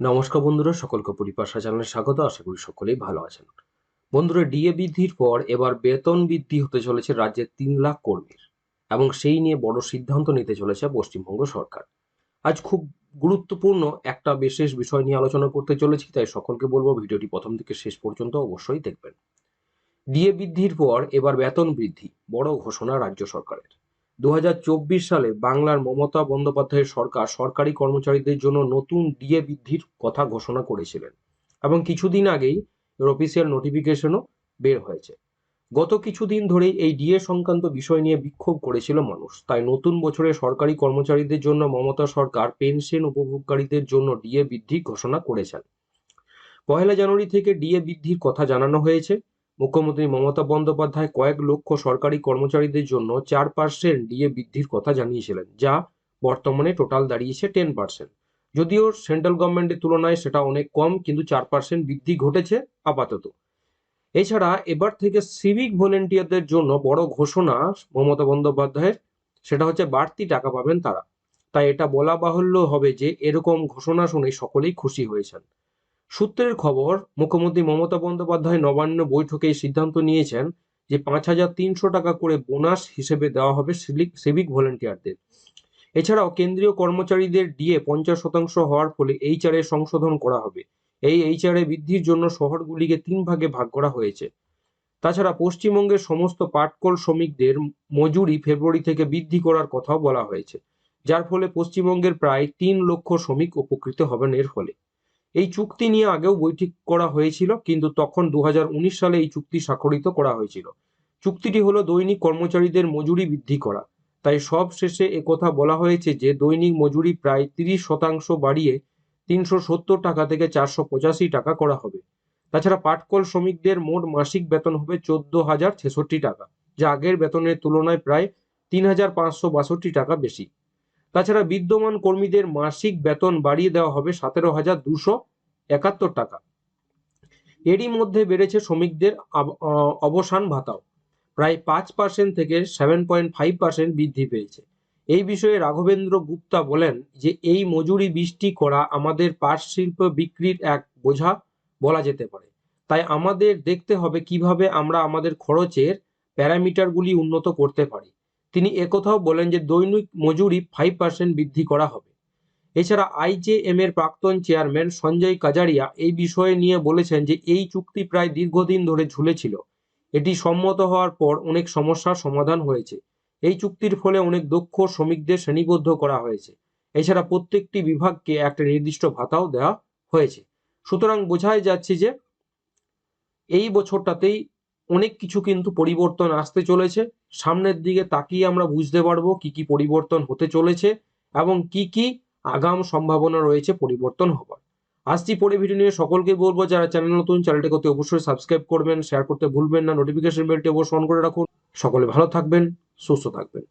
নমস্কার বন্ধুরা, সকলকে পরিপাশা চ্যানেলে স্বাগত, আশা করি সকলেই ভালো আছেন। বন্ধুরা, ডিএ বৃদ্ধির পর এবার বেতন বৃদ্ধি হতে চলেছে রাজ্যের তিন লাখ কর্মীর এবং সেই নিয়ে বড় সিদ্ধান্ত নিতে চলেছে পশ্চিমবঙ্গ সরকার। আজ খুব গুরুত্বপূর্ণ একটা বিশেষ বিষয় নিয়ে আলোচনা করতে চলেছি, তাই সকলকে বলব ভিডিওটি প্রথম থেকে শেষ পর্যন্ত অবশ্যই দেখবেন। ডিএ বৃদ্ধির পর এবার বেতন বৃদ্ধি, বড় ঘোষণা রাজ্য সরকারের। দুহাজার চব্বিশ সালে বাংলার মমতা বন্দ্যোপাধ্যায়ের সরকার সরকারি কর্মচারীদের জন্য নতুন ডিএ বৃদ্ধির কথা ঘোষণা করেছিলেন এবং কিছুদিন আগেই এর অফিসিয়াল নোটিফিকেশনও বের হয়েছে। গত কিছুদিন ধরেই এই ডিএ সংক্রান্ত বিষয় নিয়ে বিক্ষোভ করেছিল মানুষ। তাই নতুন বছরে সরকারি কর্মচারীদের জন্য মমতা সরকার পেনশন উপভোগকারীদের জন্য ডিএ বৃদ্ধি ঘোষণা করেছেন। পয়লা জানুয়ারি থেকে ডিএ বৃদ্ধির কথা জানানো হয়েছে। মুখ্যমন্ত্রী মমতা বন্দ্যোপাধ্যায় কয়েক লক্ষ সরকারি কর্মচারীদের জন্য চার পার্সেন্ট ডিএ বৃদ্ধির কথা জানিয়েছিলেন, যা বর্তমানে টোটাল দাঁড়িয়েছে টেন পার্সেন্ট যদিও সেন্ট্রাল গভর্নমেন্টের তুলনায় সেটা অনেক কম, কিন্তু চার পার্সেন্ট বৃদ্ধি ঘটেছে আপাতত। এছাড়া এবার থেকে সিভিক ভলেন্টিয়ারদের জন্য বড় ঘোষণা মমতা বন্দ্যোপাধ্যায়ের, সেটা হচ্ছে বাড়তি টাকা পাবেন তারা। তাই এটা বলা বাহুল্য হবে যে এরকম ঘোষণা শুনে সকলেই খুশি হয়েছেন। সূত্রের খবর, মুখ্যমন্ত্রী মমতা বন্দ্যোপাধ্যায় নবান্ন বৈঠকে সিদ্ধান্ত নিয়েছেন যে পাঁচ হাজার তিনশো টাকা করে বোনাস হিসেবে দেওয়া হবে সিভিক ভলেন্টিয়ারদের। এছাড়াও কেন্দ্রীয় কর্মচারীদের ডিএ পঞ্চাশ শতাংশ হওয়ার ফলে এইচআর এর সংশোধন করা হবে। এই এইচআর এ বৃদ্ধির জন্য শহরগুলিকে তিন ভাগে ভাগ করা হয়েছে। তাছাড়া পশ্চিমবঙ্গের সমস্ত পাটকল শ্রমিকদের মজুরি ফেব্রুয়ারি থেকে বৃদ্ধি করার কথাও বলা হয়েছে। যার ফলে পশ্চিমবঙ্গের প্রায় তিন লক্ষ শ্রমিক উপকৃত হবেন এর ফলে। এই চুক্তি নিয়ে আগেও বৈঠক করা হয়েছিল, কিন্তু তখন দু হাজার উনিশ সালে এই চুক্তি স্বাক্ষরিত করা হয়েছিল। চুক্তিটি হলো দৈনিক কর্মচারীদের মজুরি বৃদ্ধি করা। তাই সব শেষে একথা বলা হয়েছে যে, দৈনিক মজুরি প্রায় তিরিশ শতাংশ বাড়িয়ে তিনশো সত্তর টাকা থেকে চারশো পঁচাশি টাকা করা হবে। তাছাড়া পাটকল শ্রমিকদের মোট মাসিক বেতন হবে চোদ্দ হাজার ছেষট্টি টাকা, যা আগের বেতনের তুলনায় প্রায় তিন হাজার পাঁচশো বাষট্টি টাকা বেশি। তাছাড়া বিদ্যমান কর্মীদের মাসিক বেতন বাড়িয়ে দেওয়া হবে সতেরো হাজার দুশো একাত্তর টাকা। এরই মধ্যে বেড়েছে শ্রমিকদের অবসান ভাতাও। প্রায় পাঁচ পার্সেন্ট থেকে সেভেন পয়েন্ট ফাইভ পার্সেন্ট বৃদ্ধি পেয়েছে। এই বিষয়ে রাঘবেন্দ্র গুপ্তা বলেন যে, এই মজুরি বৃষ্টি করা আমাদের পাট শিল্প বিক্রির এক বোঝা বলা যেতে পারে। তাই আমাদের দেখতে হবে কীভাবে আমরা আমাদের খরচের প্যারামিটারগুলি উন্নত করতে পারি। তিনি একথাও বলেন যে দৈনিক মজুরি ফাইভ পার্সেন্ট বৃদ্ধি করা হবে। এছাড়া আইজেএম এর প্রাক্তন চেয়ারম্যান সঞ্জয় কাজারিয়া এই বিষয়ে নিয়ে বলেছেন যে এই চুক্তি প্রায় দীর্ঘদিন ধরে ঝুলেছিল। এটি সম্মত হওয়ার পর অনেক সমস্যার সমাধান হয়েছে। এই চুক্তির ফলে অনেক দক্ষ শ্রমিকদের শ্রেণীবদ্ধ করা হয়েছে। এছাড়া প্রত্যেকটি বিভাগকে একটা নির্দিষ্ট ভাতাও দেওয়া হয়েছে। সুতরাং বোঝাই যাচ্ছে যে এই বছরটাতেই অনেক কিছু কিন্তু পরিবর্তন আসতে চলেছে। সামনের দিকে তাকিয়ে আমরা বুঝতে পারব কি কি পরিবর্তন হতে চলেছে এবং কি কি আগাম সম্ভাবনা রয়েছে পরিবর্তন হবার। আসছি পরে ভিডিও নিয়ে। সকলকে বলব, যারা চ্যানেল নতুন চ্যানেলটাকে অতি অবশ্যই সাবস্ক্রাইব করবেন শেয়ার করতে ভুলবেন না নোটিফিকেশন বেলটি অবশ্যই অন করে রাখুন। সকলে ভালো থাকবেন, সুস্থ থাকবেন।